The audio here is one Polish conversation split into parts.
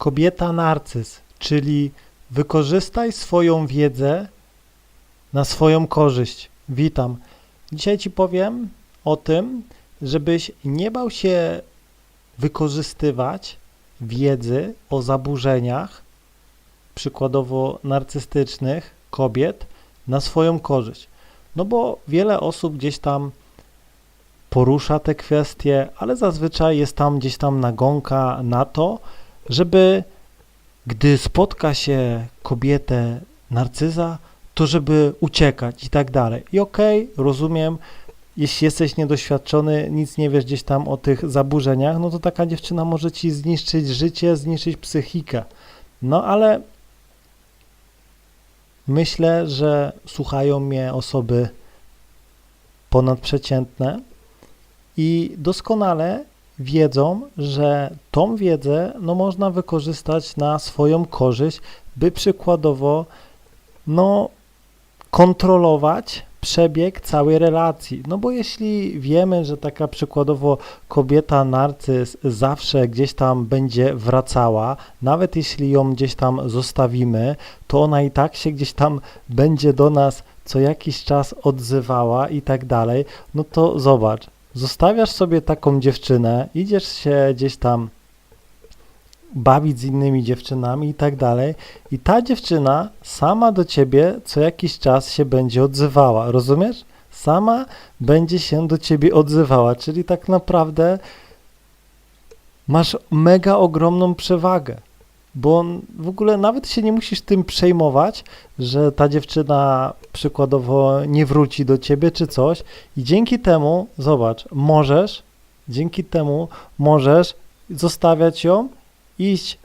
kobieta narcyz, czyli wykorzystaj swoją wiedzę na swoją korzyść. Witam. Dzisiaj Ci powiem o tym, żebyś nie bał się wykorzystywać wiedzy o zaburzeniach, przykładowo narcystycznych kobiet, na swoją korzyść. No bo wiele osób gdzieś tam porusza te kwestie, ale zazwyczaj jest tam gdzieś tam nagonka na to, żeby gdy spotka się kobietę narcyza, to żeby uciekać i tak dalej. I okej, rozumiem, jeśli jesteś niedoświadczony, nic nie wiesz gdzieś tam o tych zaburzeniach, no to taka dziewczyna może ci zniszczyć życie, zniszczyć psychikę. No ale myślę, że słuchają mnie osoby ponadprzeciętne i doskonale wiedzą, że tą wiedzę no, można wykorzystać na swoją korzyść, by przykładowo no, kontrolować przebieg całej relacji. No bo jeśli wiemy, że taka przykładowo kobieta narcyz zawsze gdzieś tam będzie wracała, nawet jeśli ją gdzieś tam zostawimy, to ona i tak się gdzieś tam będzie do nas co jakiś czas odzywała i tak dalej, no to zobacz, zostawiasz sobie taką dziewczynę, idziesz się gdzieś tam bawić z innymi dziewczynami i tak dalej, i ta dziewczyna sama do ciebie co jakiś czas się będzie odzywała, rozumiesz? Sama będzie się do ciebie odzywała, czyli tak naprawdę masz mega ogromną przewagę, bo w ogóle nawet się nie musisz tym przejmować, że ta dziewczyna przykładowo nie wróci do ciebie czy coś i dzięki temu, zobacz, możesz, dzięki temu możesz zostawiać ją, iść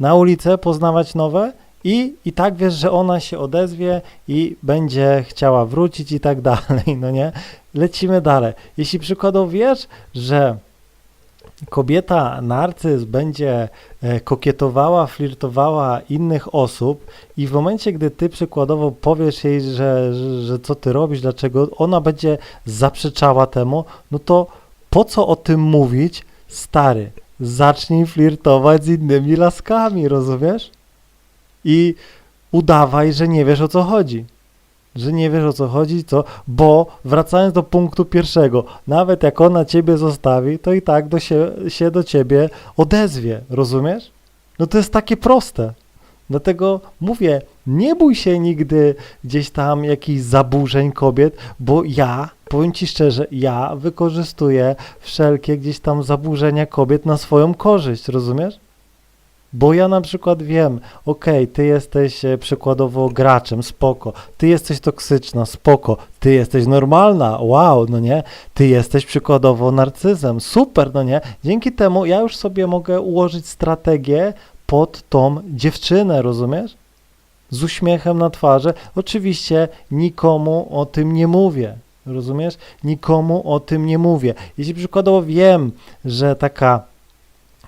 na ulicę, poznawać nowe i, i tak wiesz, że ona się odezwie i będzie chciała wrócić i tak dalej, no nie? Lecimy dalej. Jeśli przykładowo wiesz, że kobieta narcyz będzie e, kokietowała, flirtowała innych osób i w momencie, gdy ty przykładowo powiesz jej, że, że, że co ty robisz, dlaczego ona będzie zaprzeczała temu, no to po co o tym mówić, stary? Zacznij flirtować z innymi laskami, rozumiesz? I udawaj, że nie wiesz o co chodzi że nie wiesz o co chodzi, co, bo wracając do punktu pierwszego, nawet jak ona ciebie zostawi, to i tak do się, się do ciebie odezwie, rozumiesz? No to jest takie proste. Dlatego mówię, nie bój się nigdy gdzieś tam jakichś zaburzeń kobiet, bo ja, powiem ci szczerze, ja wykorzystuję wszelkie gdzieś tam zaburzenia kobiet na swoją korzyść, rozumiesz? Bo ja na przykład wiem, okej, ty jesteś e, przykładowo graczem, spoko, ty jesteś toksyczna, spoko, ty jesteś normalna, wow, no nie, ty jesteś przykładowo narcyzem, super, no nie, dzięki temu ja już sobie mogę ułożyć strategię pod tą dziewczynę, rozumiesz? Z uśmiechem na twarzy. Oczywiście nikomu o tym nie mówię, rozumiesz? Nikomu o tym nie mówię. Jeśli przykładowo wiem, że taka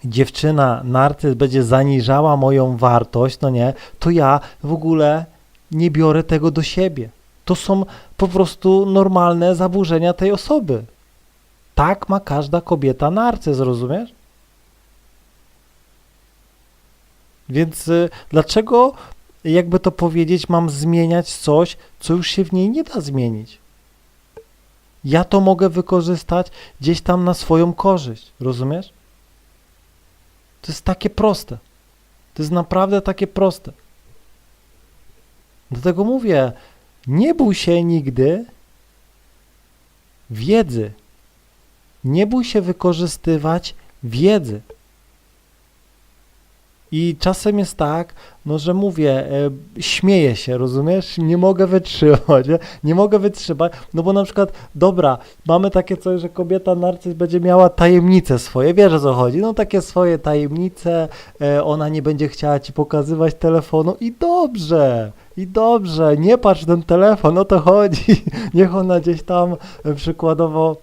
dziewczyna, narcyz będzie zaniżała moją wartość, no nie, to ja w ogóle nie biorę tego do siebie. To są po prostu normalne zaburzenia tej osoby. Tak ma każda kobieta narcyz, rozumiesz? Więc y, dlaczego, jakby to powiedzieć, mam zmieniać coś, co już się w niej nie da zmienić? Ja to mogę wykorzystać gdzieś tam na swoją korzyść, rozumiesz? To jest takie proste. To jest naprawdę takie proste. Dlatego mówię, nie bój się nigdy wiedzy. Nie bój się wykorzystywać wiedzy. I czasem jest tak, no że mówię, e, śmieję się, rozumiesz? Nie mogę wytrzymać, nie? nie mogę wytrzymać, no bo na przykład, dobra, mamy takie coś, że kobieta narcyz będzie miała tajemnice swoje, wiesz o co chodzi, no takie swoje tajemnice, e, ona nie będzie chciała ci pokazywać telefonu i dobrze, i dobrze, nie patrz ten telefon, o to chodzi, niech ona gdzieś tam e, przykładowo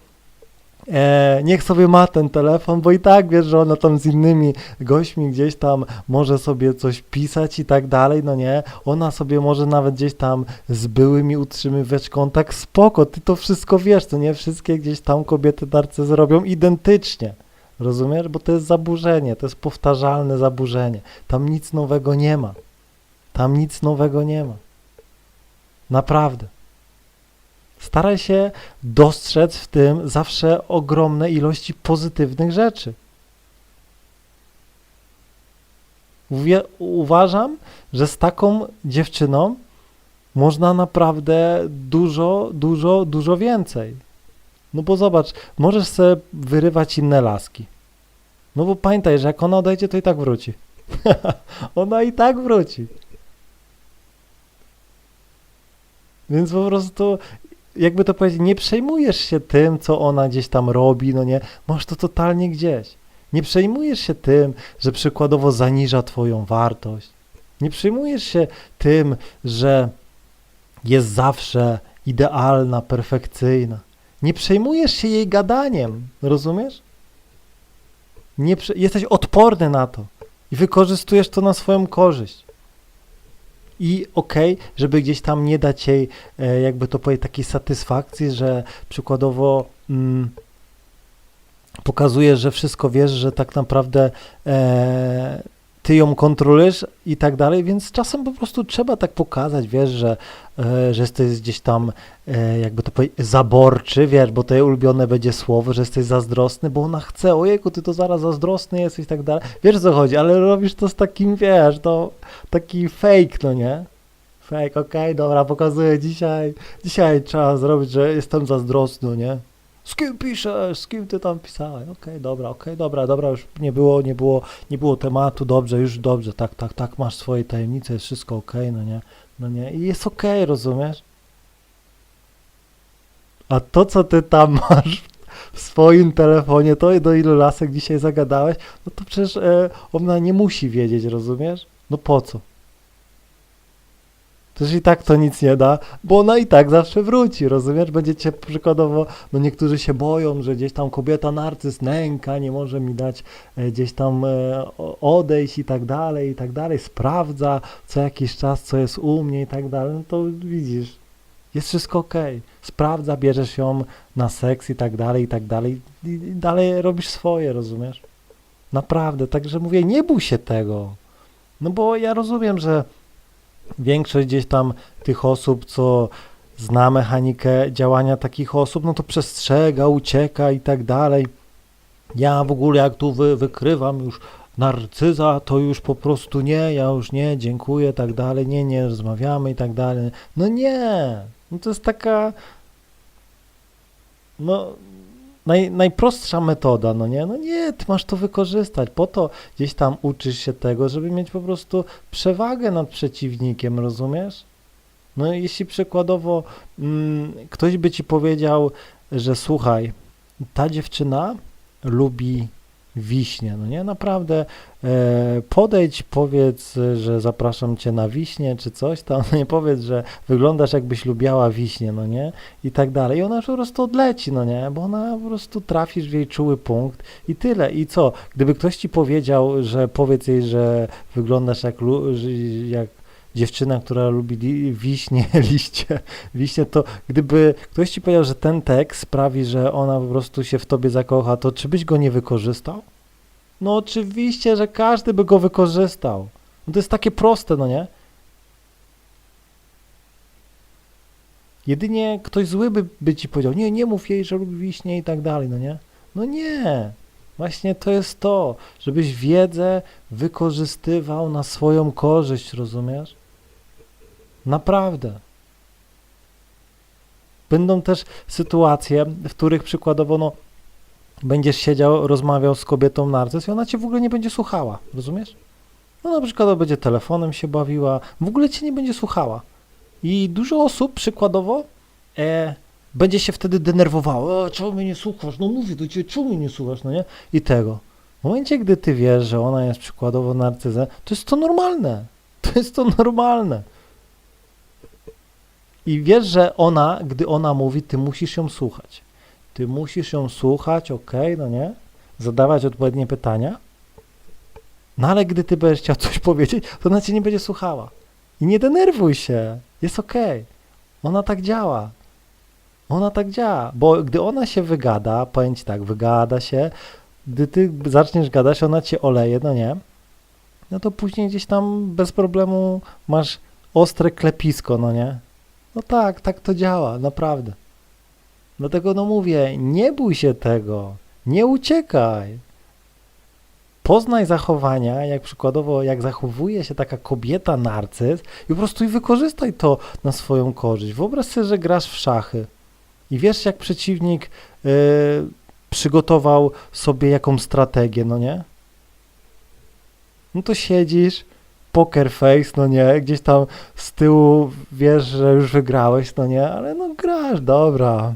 E, niech sobie ma ten telefon, bo i tak wiesz, że ona tam z innymi gośćmi gdzieś tam może sobie coś pisać i tak dalej, no nie? Ona sobie może nawet gdzieś tam z byłymi utrzymywać kontakt, spoko, ty to wszystko wiesz, to nie? Wszystkie gdzieś tam kobiety darce zrobią identycznie. Rozumiesz? Bo to jest zaburzenie, to jest powtarzalne zaburzenie. Tam nic nowego nie ma. Tam nic nowego nie ma. Naprawdę. Staraj się dostrzec w tym zawsze ogromne ilości pozytywnych rzeczy. Uważam, że z taką dziewczyną można naprawdę dużo, dużo, dużo więcej. No bo zobacz, możesz sobie wyrywać inne laski. No bo pamiętaj, że jak ona odejdzie, to i tak wróci. ona i tak wróci. Więc po prostu, jakby to powiedzieć, nie przejmujesz się tym, co ona gdzieś tam robi, no nie, masz to totalnie gdzieś. Nie przejmujesz się tym, że przykładowo zaniża twoją wartość. Nie przejmujesz się tym, że jest zawsze idealna, perfekcyjna. Nie przejmujesz się jej gadaniem, rozumiesz? Nie jesteś odporny na to i wykorzystujesz to na swoją korzyść. I okej, żeby gdzieś tam nie dać jej, e, jakby to powiedzieć, takiej satysfakcji, że przykładowo mm, pokazujesz, że wszystko wiesz, że tak naprawdę e, ty ją kontrolujesz i tak dalej, więc czasem po prostu trzeba tak pokazać, wiesz, że, e, że jesteś gdzieś tam, e, jakby to powiedzieć, zaborczy, wiesz, bo to jej ulubione będzie słowo, że jesteś zazdrosny, bo ona chce, ojejku, ty to zaraz zazdrosny jesteś i tak dalej. Wiesz o co chodzi, ale robisz to z takim, wiesz, to taki fake, no nie? Fake, okej, dobra, pokazuję dzisiaj, dzisiaj trzeba zrobić, że jestem zazdrosny, nie? Z kim piszesz? Z kim ty tam pisałeś? Okej, dobra, okej, dobra, dobra, już nie było, nie było, nie było tematu, dobrze, już dobrze, tak, tak, tak, masz swoje tajemnice, jest wszystko okej, no nie, no nie, i jest okej, rozumiesz? A to, co ty tam masz w swoim telefonie, to do ilu lasek dzisiaj zagadałeś, no to przecież e, ona nie musi wiedzieć, rozumiesz? No po co? Przecież i tak to nic nie da, bo ona i tak zawsze wróci, rozumiesz? Będziecie przykładowo, no niektórzy się boją, że gdzieś tam kobieta narcyz nęka, nie może mi dać e, gdzieś tam e, odejść i tak dalej, i tak dalej, sprawdza co jakiś czas, co jest u mnie i tak dalej, no to widzisz, jest wszystko okej. Sprawdza, bierzesz ją na seks i tak dalej, i tak dalej, i i dalej robisz swoje, rozumiesz? Naprawdę, także mówię, nie bój się tego, no bo ja rozumiem, że większość gdzieś tam tych osób, co zna mechanikę działania takich osób, no to przestrzega, ucieka i tak dalej. Ja w ogóle jak tu wy, wykrywam już narcyza, to już po prostu nie, ja już nie, dziękuję, tak dalej, nie, nie rozmawiamy i tak dalej. No nie, no to jest taka, no naj, najprostsza metoda, no nie, no nie, ty masz to wykorzystać, po to gdzieś tam uczysz się tego, żeby mieć po prostu przewagę nad przeciwnikiem, rozumiesz? No jeśli przykładowo mm, ktoś by ci powiedział, że słuchaj, ta dziewczyna lubi wiśnie, no nie, naprawdę e, podejdź, powiedz, że zapraszam cię na wiśnie, czy coś tam, nie? Powiedz, że wyglądasz jakbyś lubiała wiśnie, no nie, i tak dalej, i ona po prostu odleci, no nie, bo ona po prostu trafisz w jej czuły punkt i tyle, i co, gdyby ktoś ci powiedział, że powiedz jej, że wyglądasz jak, jak dziewczyna, która lubi li- wiśnie, liście, wiśnie, to gdyby ktoś ci powiedział, że ten tekst sprawi, że ona po prostu się w tobie zakocha, to czy byś go nie wykorzystał? No oczywiście, że każdy by go wykorzystał. No to jest takie proste, no nie? Jedynie ktoś zły by, by ci powiedział, nie, nie mów jej, że lubi wiśnie i tak dalej, no nie? No nie. Właśnie to jest to, żebyś wiedzę wykorzystywał na swoją korzyść, rozumiesz? Naprawdę. Będą też sytuacje, w których przykładowo no, będziesz siedział, rozmawiał z kobietą narcyz i ona cię w ogóle nie będzie słuchała, rozumiesz? No na przykład będzie telefonem się bawiła, w ogóle cię nie będzie słuchała. I dużo osób przykładowo e, będzie się wtedy denerwowało, o, czemu mnie nie słuchasz, no mówię do ciebie, czemu mnie nie słuchasz, no nie? I tego. W momencie, gdy ty wiesz, że ona jest przykładowo narcyzem, to jest to normalne. To jest to normalne. I wiesz, że ona, gdy ona mówi, ty musisz ją słuchać. Ty musisz ją słuchać, ok, no nie? Zadawać odpowiednie pytania. No ale gdy ty będziesz chciał coś powiedzieć, to ona cię nie będzie słuchała. I nie denerwuj się. Jest ok. Ona tak działa. Ona tak działa. Bo gdy ona się wygada, powiem ci tak, wygada się, gdy ty zaczniesz gadać, ona cię oleje, no nie? No to później gdzieś tam bez problemu masz ostre klepisko, no nie? No tak, tak to działa, naprawdę. Dlatego no mówię, nie bój się tego, nie uciekaj. Poznaj zachowania, jak przykładowo, jak zachowuje się taka kobieta narcyz i po prostu i wykorzystaj to na swoją korzyść. Wyobraź sobie, że grasz w szachy i wiesz, jak przeciwnik y, przygotował sobie jaką strategię, no nie? No to siedzisz, poker face, no nie, gdzieś tam z tyłu wiesz, że już wygrałeś, no nie, ale no grasz, dobra.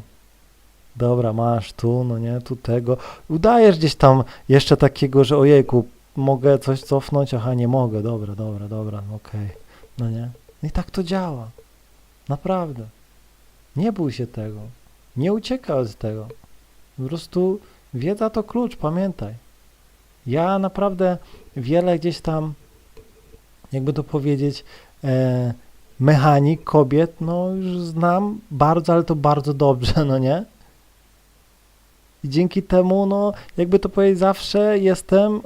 Dobra, masz tu, no nie, tu tego. Udajesz gdzieś tam jeszcze takiego, że ojejku, mogę coś cofnąć, aha, nie mogę, dobra, dobra, dobra, okej, no nie. No i tak to działa. Naprawdę. Nie bój się tego. Nie uciekaj od tego. Po prostu wiedza to klucz, pamiętaj. Ja naprawdę wiele gdzieś tam, jakby to powiedzieć, e, mechanik kobiet, no już znam bardzo, ale to bardzo dobrze, no nie? I dzięki temu, no, jakby to powiedzieć, zawsze jestem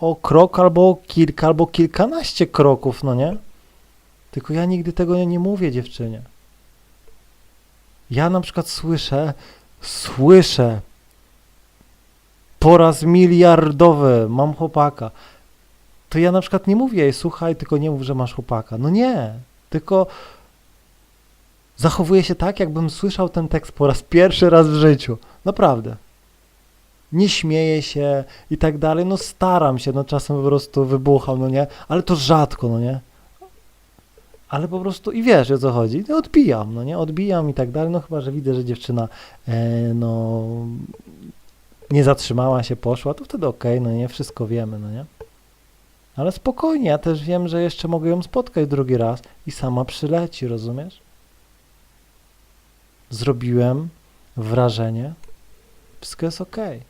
o krok albo kilka, albo kilkanaście kroków, no nie? Tylko ja nigdy tego nie mówię dziewczynie. Ja na przykład słyszę, słyszę po raz miliardowy mam chłopaka. To ja na przykład nie mówię słuchaj, tylko nie mów, że masz chłopaka. No nie, tylko zachowuję się tak, jakbym słyszał ten tekst po raz pierwszy raz w życiu. Naprawdę. Nie śmieję się i tak dalej. No staram się, no czasem po prostu wybucham, no nie, ale to rzadko, no nie. Ale po prostu i wiesz o co chodzi. No, odbijam, no nie, odbijam i tak dalej. No chyba, że widzę, że dziewczyna e, no nie zatrzymała się, poszła, to wtedy okej, no nie, wszystko wiemy, no nie. Ale spokojnie, ja też wiem, że jeszcze mogę ją spotkać drugi raz i sama przyleci, rozumiesz? Zrobiłem wrażenie, wszystko jest okej.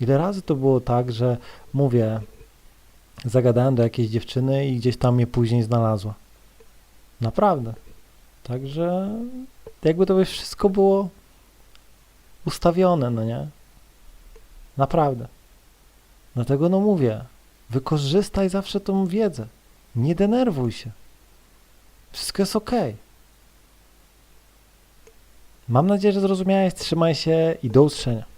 Ile razy to było tak, że mówię, zagadałem do jakiejś dziewczyny i gdzieś tam mnie później znalazła. Naprawdę. Także jakby to wszystko było ustawione, no nie? Naprawdę. Dlatego no mówię, wykorzystaj zawsze tą wiedzę. Nie denerwuj się. Wszystko jest ok. Mam nadzieję, że zrozumiałeś. Trzymaj się i do usłyszenia.